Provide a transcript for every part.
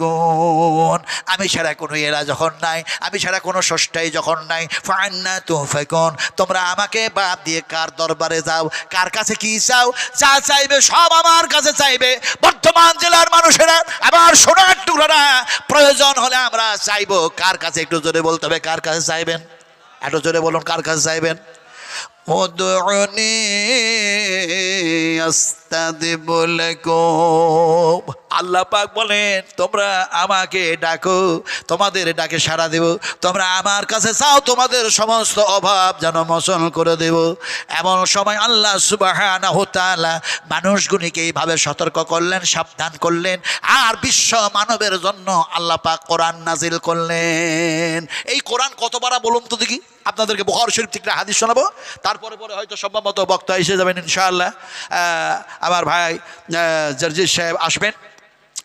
কোন আমি ছাড়া কোনো এরা যখন নাই, আমি ছাড়া কোনো ষষ্ঠাই যখন নাই। ফান্না তো ফেকন তোমরা আমাকে বাদ দিয়ে কার দরবারে যাও, কার কাছে কি চাও, যা চাইবে সব আমার কাছে চাইবে। বর্ধমান জেলার মানুষেরা আমার সোনার টুকরা প্রয়োজন হলে আমরা চাইব। কার কাছে একটু জোরে বলতে হবে, কার কাছে চাইবেন? একটু জোরে বলুন, কার কাছে চাইবেন? উদউনি আস্তাজিব লাকুম আল্লাহ পাক বলেন, তোমরা আমাকে ডাকো, তোমাদের ডাকে সাড়া দেব। তোমরা আমার কাছে চাও, তোমাদের সমস্ত অভাব যেন মোচন করে দেব। এমন সময় আল্লাহ সুবহানাহু তাআলা মানুষগুলিকে এইভাবে সতর্ক করলেন, সাবধান করলেন, আর বিশ্ব মানবের জন্য আল্লাহ পাক কোরআন নাজিল করলেন। এই কোরআন কতবার বলুন তো দেখি। আপনাদেরকে বহর শরীফ থেকে হাদিস শোনাবো। তারপরে পরে হয়তো সম্ভবত বক্তা এসে যাবেন ইনশাআল্লাহ। আমার ভাই জার্জির সাহেব আসবেন।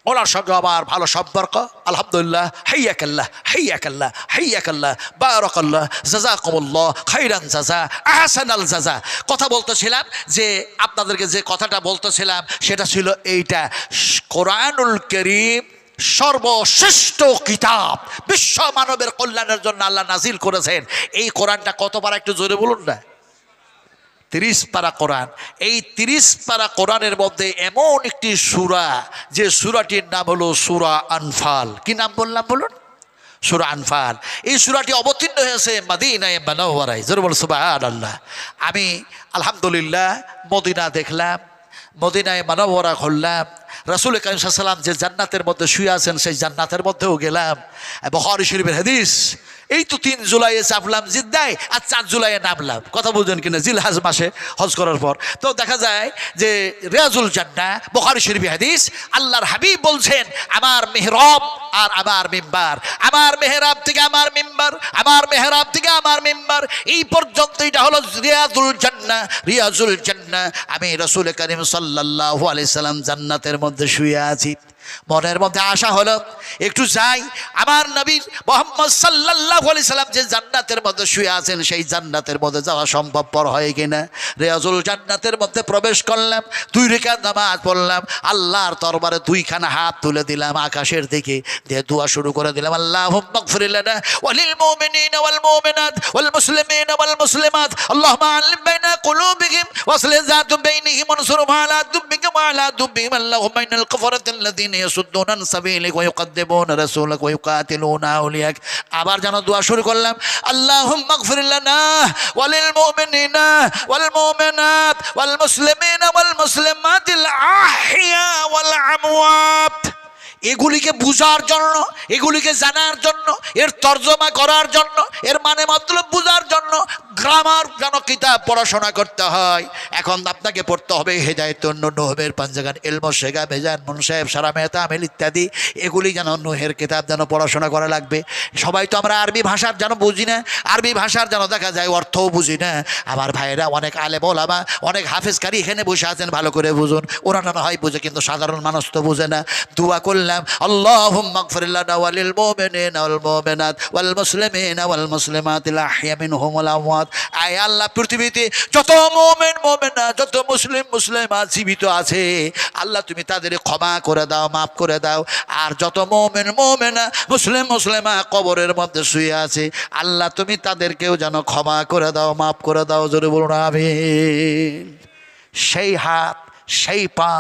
ওনার সঙ্গে আমার ভালো সম্পর্ক। আলহামদুলিল্লাহ, হাইয়াকাল্লাহ হাইয়াকাল্লাহ হাইয়াকাল্লাহ, বারকাল্লাহ জাজাকুমুল্লাহ খাইরান জাজা আহসান আল জাজা কথা বলতেছিলাম যে, আপনাদেরকে যে কথাটা বলতেছিলাম, সেটা ছিল এইটা। কোরআনুল করিম সর্বশ্রেষ্ঠ কিতাব। বিশ্ব মানবের কল্যাণের জন্য আল্লাহ নাজিল করেছেন। এই কোরআনটা কতবার একটু জোরে বলুন না? তিরিশ পারা কোরআন। এই তিরিশ পারা কোরআনের মধ্যে এমন একটি সুরা, যে সুরাটির নাম হলো সুরা আনফাল। কি নাম বললাম বলুন? সুরা আনফাল। এই সুরাটি অবতীর্ণ হয়েছে মাদিনায় মানওয়ারাই জোর বল সুবাহ আল্লাহ আমি আলহামদুলিল্লাহ মদিনা দেখলাম, মদিনায় মানবরা ঘুরলাম, রাসুল কাইসাল্লাম যে জান্নাতের মধ্যে শুয়ে আছেন, সেই জান্নাতের মধ্যেও গেলাম। বহর শরীফের হাদিস এই তো তিন জুলাইয়ে চাপলাম জিদ্দায় আর চার জুলাইয়ে নামলাম। কথা বুঝলেন কিনা? জিল হাজ মাসে হজ করার পর। তো দেখা যায় যে রেয়াজুল জান্না, বখারি শরীফ হাদিস, আল্লাহর হাবিব বলছেন, আমার মেহরব আর আমার মেম্বার, আমার মেহরাব থেকে আমার মেম্বার, আমার মেহরাব থেকে আমার মেম্বার, এই পর্যন্ত এটা হলো রিয়াজুল জান্না রিয়াজুল জান্না। আমি রসুল করিম সাল্লাল্লাহু আলাইহি সাল্লাম জান্নাতের মধ্যে শুয়ে আছি। মনের মধ্যে আশা হলো, একটু যাই। আমার নবীর মোহাম্মদ সাল্লাহ আলি সাল্লাম যে জান্নাতের মধ্যে শুয়ে আছেন, সেই জান্নাতের মধ্যে যাওয়া সম্ভবপর হয় কিনা? রেয়াজুল জান্নাতের মধ্যে প্রবেশ করলাম, দুই রেখা নামাজ পড়লাম, আল্লাহর তরবারে দুইখানা হাত তুলে দিলাম আকাশের দিকে, দিয়ে দোয়া শুরু করে দিলাম আল্লাহ মাগফিরিল্লানা ওয়ালিল মুমিনিনা ইয়াসুদ্দুনা আন সাবিলিক ওয়া ইউকাদ্দিবুনা রাসূলাক ওয়া আবার যেন দোয়া শুরু করলাম, আল্লাহুম্মা মাগফিরিল্লানা ওয়ালিল মুমিনিনা ওয়াল মুমিনাত ওয়াল মুসলিমিনা ওয়াল মুসলিমাতিল আহইয়া ওয়াল আমওয়াত। এগুলিকে বুঝার জন্য, এগুলিকে জানার জন্য, এর তর্জমা করার জন্য, এর মানে মতলব বুঝার জন্য গ্রামার যেন কিতাব পড়াশোনা করতে হয়। এখন আপনাকে পড়তে হবে হেদায়ত নহবের পাঞ্জাগান, এলম শেগা, বেজান মন সাহেব, সারা মেহতা আমেল ইত্যাদি, এগুলি যেন নোহের কিতাব যেন পড়াশোনা করা লাগবে। সবাই তো আমরা আরবি ভাষার যেন বুঝি না, আরবি ভাষার যেন দেখা যায় অর্থও বুঝি না। আমার ভাইয়েরা অনেক আলে বলামা অনেক হাফেজকারী এখানে বসে আছেন, ভালো করে বুঝুন। ওরা না হয় বুঝে, কিন্তু সাধারণ মানুষ তো বুঝে না। দোয়া মুমিনিনা ওয়াল মুমিনাত ওয়াল মুসলিমিনা ওয়াল মুসলিমাতিল আহইয়া মিনহুম ওয়াল আমওয়াত। আয় আল্লাহ, পৃথিবীতে যত মুমিন, মুমিনা, যত মুসলিম, মুসলিমা জীবিত আছে, আল্লাহ তুমি তাদের ক্ষমা করে দাও, মাফ করে দাও। আর যত মুমিন, মুমিনা, মুসলিম, মুসলিমা কবরের মধ্যে শুয়ে আছে, আল্লাহ তুমি তাদেরকেও যেন ক্ষমা করে দাও, মাফ করে দাও, জোরে বলুন, আমিন। সেই হাত সেই পা,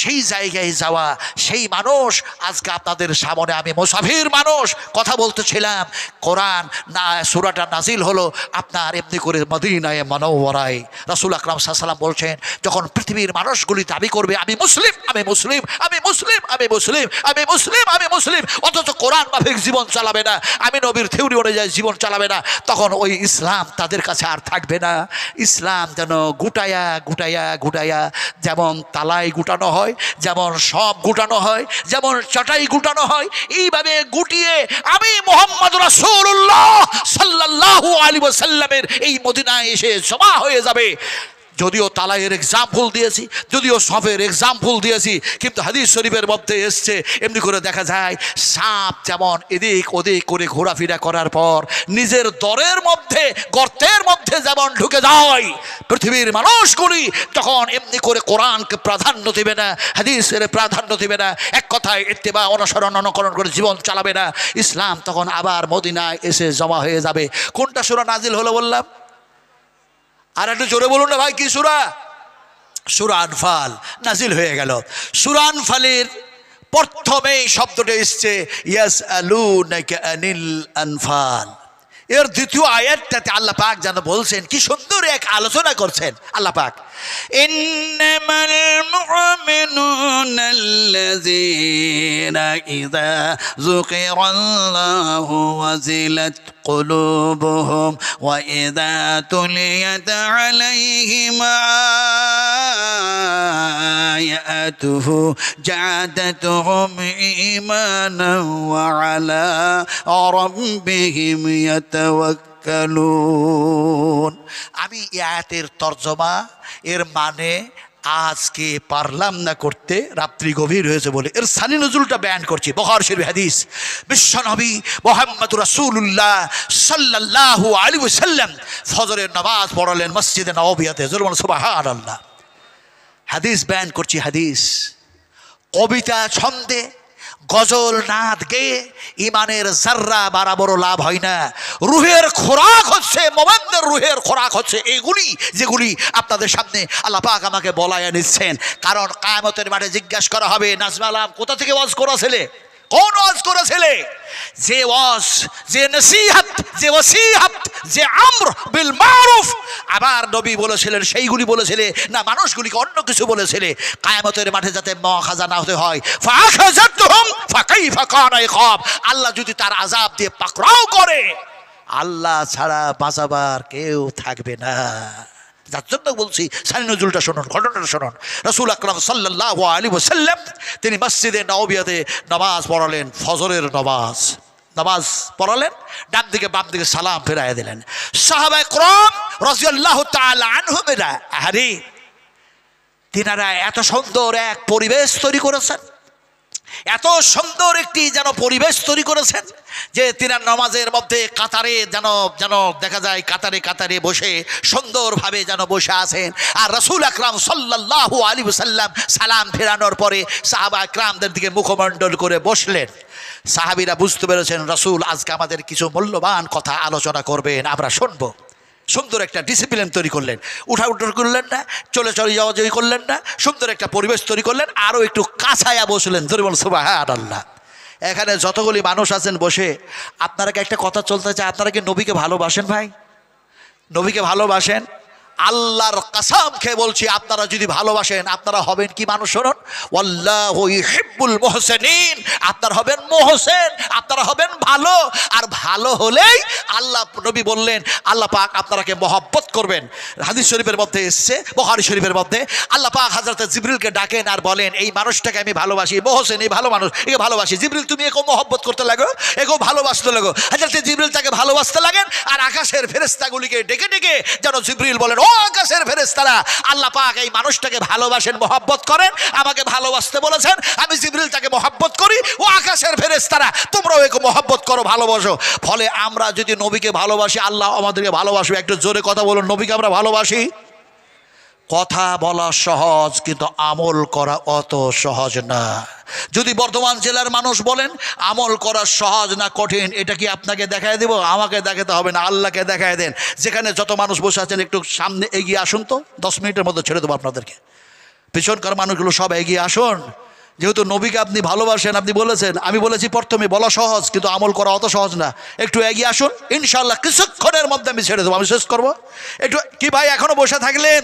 সেই জায়গায় যাওয়া, সেই মানুষ, আজকে আপনাদের সামনে আমি মুসাফির মানুষ, কথা বলতেছিলাম। কোরআন না, সুরাটা নাজিল হলো আপনার এমনি করে মদিনায় মনোবরায় রাসুল আকরাম সাল্লাম বলছেন, যখন পৃথিবীর মানুষগুলি দাবি করবে, আমি মুসলিম আমি মুসলিম আমি মুসলিম আমি মুসলিম আমি মুসলিম আমি মুসলিম, অথচ কোরআন মাফিক জীবন চালাবে না, আমি নবীর থিউরি অনুযায়ী জীবন চালাবে না, তখন ওই ইসলাম তাদের কাছে আর থাকবে না। ইসলাম যেন গুটায়া গুটায়া গুটায়া, যেমন তালাই গুটানো হয়, যেমন সব গুটানো হয়, যেমন চটাই গুটানো হয়, এইভাবে গুটিয়ে আমি মোহাম্মদ রাসূলুল্লাহ সাল্লাল্লাহু আলী সাল্লামের এই মদিনায় এসে জমা হয়ে যাবে। যদিও তালাইয়ের এক্সাম্পল দিয়েছি, যদিও সফের এক্সাম্পল দিয়েছি, কিন্তু হাদিস শরীফের মধ্যে এসছে, এমনি করে দেখা যায়, সাপ যেমন এদিক ওদিক করে ঘোরাফেরা করার পর নিজের দরের মধ্যে, গর্তের মধ্যে যেমন ঢুকে যায়, পৃথিবীর মানুষগুলি তখন এমনি করে কোরআনকে প্রাধান্য দেবে না, হাদিসের প্রাধান্য দেবে না, এক কথায় ইত্তেবা, অনুসরণ, অনুকরণ করে জীবন চালাবে না। ইসলাম তখন আবার মদিনায় এসে জমা হয়ে যাবে। কোনটা সুরা নাজিল হলো বললাম? আর একটু জোরে বলুন না ভাই, কি সুরা? সুরানফাল নাজিল হয়ে গেল। সুরান ফালের প্রথমেই শব্দটা এসছে ইয়াস আলু আনিল আনফাল। এর দ্বিতীয় আয়াতটাতে আল্লাহ পাক যেন বলছেন, কি সুন্দর এক আলোচনা করছেন আল্লাহ পাক। ইন্নামাল মুমিনুনা আল্লাযীনা ইযা যুকিরাল্লাহু ওয়াজিলাত قلوبهم وإذا تليت عليهم آياته جعدتهم إيمانا وعلى ربهم يتوكلون আমি এই আয়াতের তর্জমা এর মানে আজকে পারলাম না করতে, রাত্রি গভীর হয়েছে বলে। এর সানি নজরুলটা ব্যান করছি বহর শরীফ হাদিস। বিশ্বনবী মোহাম্মদ রাসূলুল্লাহ সাল্লাল্লাহু আলাইহি ওয়াসাল্লাম ফজরের নামাজ পড়ালেন মসজিদে নববিয়াতে জোরমান সুবহানাল্লাহ। হাদিস ব্যান করছি, হাদিস। কবিতা ছন্দে গজল নাদ গেয়ে ইমানের জাররা বড় লাভ হয় না। রুহের খোরাক হচ্ছে, মোমেনদের রুহের খোরাক হচ্ছে এগুলি যেগুলি আপনাদের সামনে আল্লাহ পাক আমাকে বলাইয়া নিচ্ছেন। কারণ কায়ামতের মাঠে জিজ্ঞাসা করা হবে, নাজমা আলাম, কোথা থেকে ওয়াজ করেছিলে? কোন ওয়াজ করেছিলে। যে ওয়াজ, যে নসিহাত, যে ওসিহাত, যে আমর বিল মারুফ, আবার নবী বলেছিলেন, সেইগুলি বলেছিলে, না মানুষগুলিকে অন্য কিছু বলেছিলে। কায়ামতের মাঠে যাতে মহাখাজা না হতে হয়। আল্লাহ যদি তার আযাব দিয়ে পাকড়াও করে, আল্লাহ ছাড়া বাঁচাবার কেউ থাকবে না। যার জন্য বলছি, সানি নজরুলটা শুনুন, ঘটনাটা শুনুন। রসুল আকরাম সাল্লাহ আলী ওসাল্লাম তিনি মসজিদে নওবিয়াতে নামাজ পড়ালেন, ফজরের নামাজ। নামাজ পড়ালেন, ডান দিকে বাম দিকে সালাম ফেরাই দিলেন। সাহাবায় ক্রম রজিয়াল্লাহ আনহুমেরা আহারি, তিনারা এত সুন্দর এক পরিবেশ তৈরি করেছেন। এত সুন্দর একটি যেন পরিবেশ তৈরি করেছেন। যে তিনার নমাজের মধ্যে কাতারে যেন যেন দেখা যায় কাতারে কাতারে বসে সুন্দরভাবে যেন বসে আছেন। আর রসুল আকরাম সাল্লাহ আলী সাল্লাম সালাম ফেরানোর পরে সাহাবা আকরামদের দিকে মুখমণ্ডল করে বসলেন। সাহাবিরা বুঝতে পেরেছেন, রসুল আজকে আমাদের কিছু মূল্যবান কথা আলোচনা করবেন। আমরা শুনব। সুন্দর একটা ডিসিপ্লিন তৈরি করলেন। উঠা উঠা করলেন না, চলে চলে যাওয়া যাওয়ি করলেন না, সুন্দর একটা পরিবেশ তৈরি করলেন, আরও একটু কাছায়া বসলেন। ধরে সুবাহ আল্লাহ এখানে যতগুলি মানুষ আছেন বসে, আপনারা একটা কথা চলতে চায়? আপনারা কি নবীকে ভালোবাসেন ভাই? নবীকে ভালোবাসেন? আল্লাহর কাসাম খেয়ে বলছি, আপনারা যদি ভালোবাসেন, আপনারা হবেন কি মানুষ শুনুন? ইউহিব্বুল মুহসিনিন। আপনারা হবেন মোহসেন, আপনারা হবেন ভালো। আর ভালো হলেই আল্লাহ নবী বললেন, আল্লাহ পাক আপনারাকে মহব্বত করবেন। হাদিস শরীফের মধ্যে এসছে বহারি শরীফের মধ্যে, আল্লাহ পাক হাজরত জিবরিলকে ডাকেন আর বলেন, এই মানুষটাকে আমি ভালোবাসি, মোহসেন, এই ভালো মানুষ, একে ভালোবাসি। জিবরিল, তুমি একেও মহব্বত করতে লাগো, একেও ভালোবাসতে লাগো। হাজরত জিবরিল তাকে ভালোবাসতে লাগেন আর আকাশের ফেরেস্তাগুলিকে ডেকে ডেকে যেন জিবরিল বলেন আকাশের ফেরেস্তারা আল্লাহ পাক এই মানুষটাকে ভালোবাসেন, মহব্বত করেন, আমাকে ভালোবাসতে বলেছেন, আমি জিবরিল তাকে মহব্বত করি, ও আকাশের ফেরেস্তারা তোমরাও একে মহব্বত করো, ভালোবাসো। ফলে আমরা যদি নবীকে ভালোবাসি, আল্লাহ আমাদেরকে ভালোবাসবে। একটু জোরে কথা বলুন, নবীকে আমরা ভালোবাসি? কথা বলা সহজ, কিন্তু আমল করা অত সহজ না। যদি বর্ধমান জেলার মানুষ বলেন, আমল করা সহজ না কঠিন এটা কি আপনাকে দেখায় দেব? আমাকে দেখাতে হবে না, আল্লাহকে দেখায় দেন। যেখানে যত মানুষ বসে আছেন, একটু সামনে এগিয়ে আসুন তো। দশ মিনিটের মধ্যে ছেড়ে দেবো আপনাদেরকে। পিছনকার মানুষগুলো সব এগিয়ে আসুন। যেহেতু নবীকে আপনি ভালোবাসেন, আপনি বলেছেন, আমি বলেছি প্রথমে বলা সহজ, কিন্তু আমল করা অত সহজ না। একটু এগিয়ে আসুন ইনশাল্লাহ কিছুক্ষণের মধ্যে আমি ছেড়ে দেবো, আমি শেষ করব। একটু, কি ভাই এখনও বসে থাকলেন?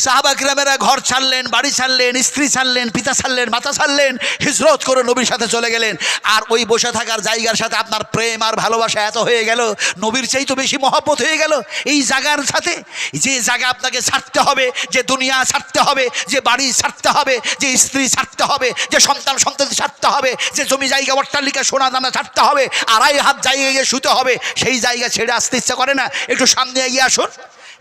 সাহাবাকিরামেরা ঘর ছাড়লেন, বাড়ি ছাড়লেন, স্ত্রী ছাড়লেন, পিতা ছাড়লেন, মাতা ছাড়লেন, হিজরত করে নবীর সাথে চলে গেলেন। আর ওই বসে থাকার জায়গার সাথে আপনার প্রেম আর ভালোবাসা এত হয়ে গেল, নবীর চেয়ে তো বেশি মহব্বত হয়ে গেল। এই জায়গার সাথে যে জায়গা আপনাকে ছাড়তে হবে, যে দুনিয়া ছাড়তে হবে, যে বাড়ি ছাড়তে হবে, যে স্ত্রী ছাড়তে হবে, যে সন্তান সন্ততি ছাড়তে হবে, যে জমি জায়গা অট্টালিকা সোনা দানা ছাড়তে হবে, আড়াই হাত জায়গায় গিয়ে শুতে হবে, সেই জায়গা ছেড়ে আসতে ইচ্ছা করে না। একটু সামনে এগিয়ে আসুন।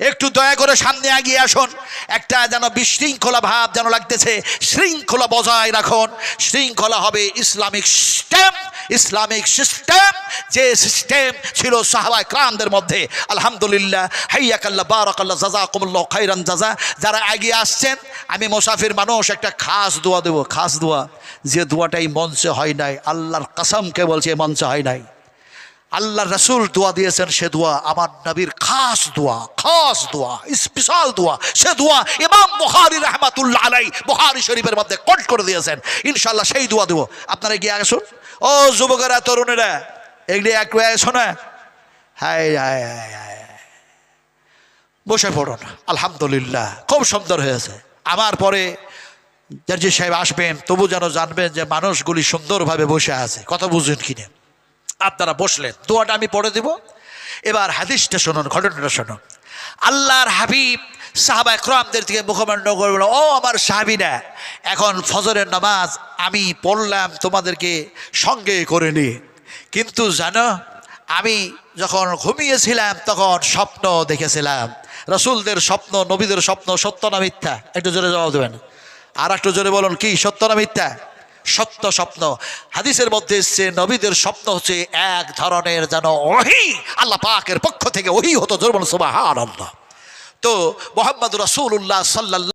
একটু দয়া করে সামনে এগিয়ে আসুন। একটা যেন বিশৃঙ্খলা ভাব যেন লাগতেছে, শৃঙ্খলা বজায় রাখুন। শৃঙ্খলা হবে ইসলামিক সিস্টেম ইসলামিক সিস্টেম যে সিস্টেম ছিল সাহাবায় ক্রামদের মধ্যে। আলহামদুলিল্লাহ হাইয়াকাল্লাহ বারাকাল্লাহ জাজাকুমুল্লাহ খাইরান জাজা যারা এগিয়ে আসছেন, আমি মুসাফির মানুষ, একটা খাস দোয়া দেবো, খাস দোয়া। যে দোয়াটাই মঞ্চে হয় নাই, আল্লাহর কাসামকে বলছে মঞ্চে হয় নাই। আল্লাহ রসুল দোয়া দিয়েছেন, সে দোয়া আমার নবীর খাস দোয়া খাস দোয়া স্পেশাল দোয়া। সে দোয়া ইমাম বুখারি রহমাতুল্লাহ আলাই বুখারি শরীফের মধ্যে কোট করে দিয়েছেন। ইনশাল্লাহ সেই দোয়া দেবো। আপনারা গিয়ে আসুন। ও যুবকেরা, তরুণেরা, এগুলি এক এসো না হাই হাই হাই হাই বসে পড়ুন। আলহামদুলিল্লাহ, খুব সুন্দর হয়েছে। আমার পরে জার্জি সাহেব আসবেন, তবু যেন জানবেন যে মানুষগুলি সুন্দরভাবে বসে আছে। কথা বুঝুন কিনে আপনারা বসলেন দোয়াটা আমি পড়ে দেব। এবার হাদিসটা শুনুন ঘটনাটা শুনুন। আল্লাহর হাবিব সাহাবা একরামদের থেকে মুখমণ্ড করে বলল, ও আমার সাহাবিরা এখন ফজরের নামাজ আমি পড়লাম তোমাদেরকে সঙ্গে করে নি। কিন্তু জানো আমি যখন ঘুমিয়েছিলাম তখন স্বপ্ন দেখেছিলাম। রসুলদের স্বপ্ন নবীদের স্বপ্ন সত্য না মিথ্যা? একটু জোরে জবাব দেবেন। আর একটু জোরে বলুন কি সত্য না মিথ্যা? সত্য স্বপ্ন। হাদিসের মধ্যে এসছে, নবীদের স্বপ্ন হচ্ছে এক ধরনের যেন ওহি, আল্লাহ পাকের পক্ষ থেকে ওহি হতো জোরবন সুবাহ আল্লাহ তো মোহাম্মদ রসুল্লাহ সাল্লাহ